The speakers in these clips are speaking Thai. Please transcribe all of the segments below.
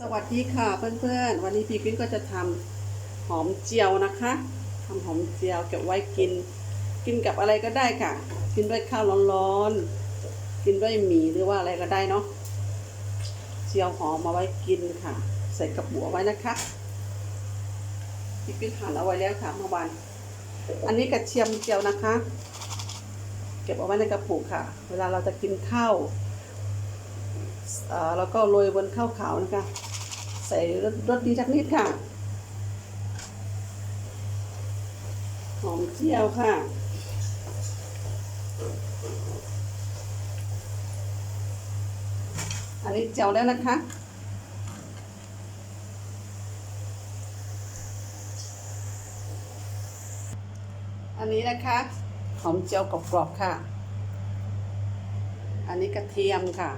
สวัสดีค่ะเพื่อนๆ วันนี้พี่ปิ้นก็จะทำหอมเจียวนะคะทำหอมเจียวเก็บไว้กิน กินกับอะไรก็ได้ค่ะ กินด้วยข้าวร้อนๆ กินด้วยหมี่หรือว่าอะไรก็ได้เนาะ เจียวหอมมาไว้กินค่ะ ใส่กระบัวไว้นะคะพี่ปิ้นหั่นเอาไว้แล้วค่ะเมื่อวานอันนี้กระเทียมเจียวนะคะ เก็บเอาไว้ในกระปุกค่ะ เวลาเราจะกินข้าว แล้วก็โรยบนข้าวขาวนะคะ ใส่รสดีสักนิดค่ะ หอมเจียวค่ะอันนี้เจียวแล้วนะคะ อันนี้นะคะหอมเจียวกรอบๆค่ะ อันนี้กระเทียมค่ะ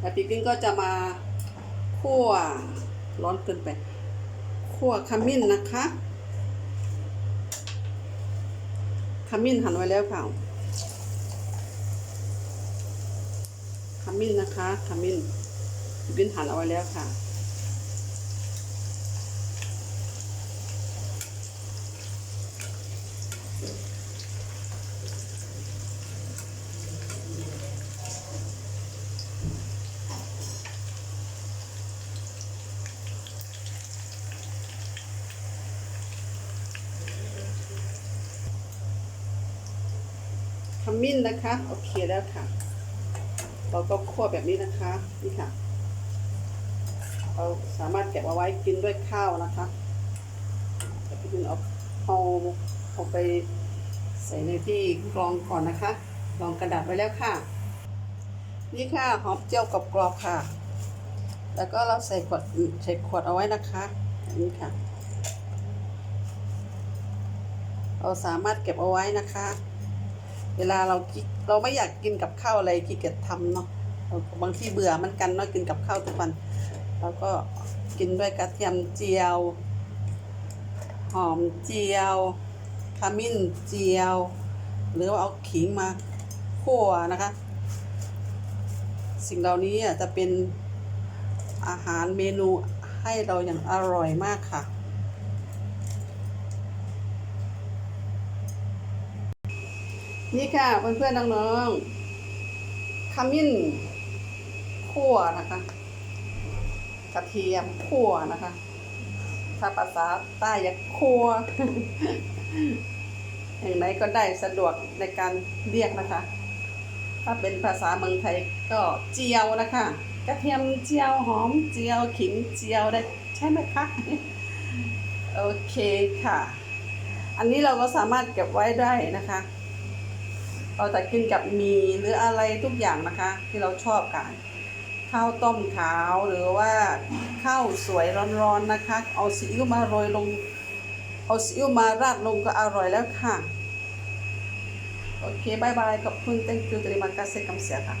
แล้วปิ๊กปิ้งก็จะมาคั่วร้อนเกินไปคั่วขมิ้นนะคะขมิ้นหั่นไว้แล้วค่ะขมิ้นนะคะขมิ้นปิ๊กปิ้งหั่นเอาไว้แล้วค่ะ ขมิ้นนะคะโอเคแล้วค่ะ เราก็คั่วแบบนี้นะคะนี่ค่ะ เราสามารถเก็บเอาไว้กินด้วยข้าวนะคะแต่พี่เอาเอาเอาไปใส่ในที่กรองก่อนนะคะกรองกระดาษไว้แล้วค่ะ นี่ค่ะหอมเจียวกรอบๆค่ะ แล้วก็เราใส่ขวดใส่ขวดเอาไว้นะคะอันนี้ค่ะ เราสามารถเก็บเอาไว้นะคะ เวลาเรากิเราไม่อยากกินกับข้าวอะไรขี้เกียจทำเนาะบางทีเบื่อมันกันเนาะกินกับข้าวทุกวันเราก็กินด้วยกระเทียมเจียว หอมเจียวขมิ้นเจียว หรือว่าเอาขิงมาคั่วนะคะ สิ่งเหล่านี้จะเป็นอาหารเมนูให้เราอย่างอร่อยมากค่ะ นี่ค่ะเพื่อนๆน้องๆขมิ้นคั่วนะคะ กระเทียมคั่วนะคะ ถ้าภาษาใต้ยากคั่วอย่างไรก็ได้สะดวกในการเรียกนะคะ ถ้าเป็นภาษาเมืองไทยก็เจียวนะคะ กระเทียมเจียวหอมเจียวขิงเจียวได้ใช่ไหมคะโอเคค่ะ อันนี้เราก็สามารถเก็บไว้ได้นะคะ เราจะกินกับมีหรืออะไรทุกอย่างนะคะ ที่เราชอบกัน ข้าวต้มขาวหรือว่าข้าวสวยร้อนๆนะคะ เอาซีอิ๊วมาโรยลง เอาซีอิ๊วมาราดลงก็อร่อยแล้วค่ะ โอเคบายบายขอบคุณ thank you terima kasih คำเสียค่ะ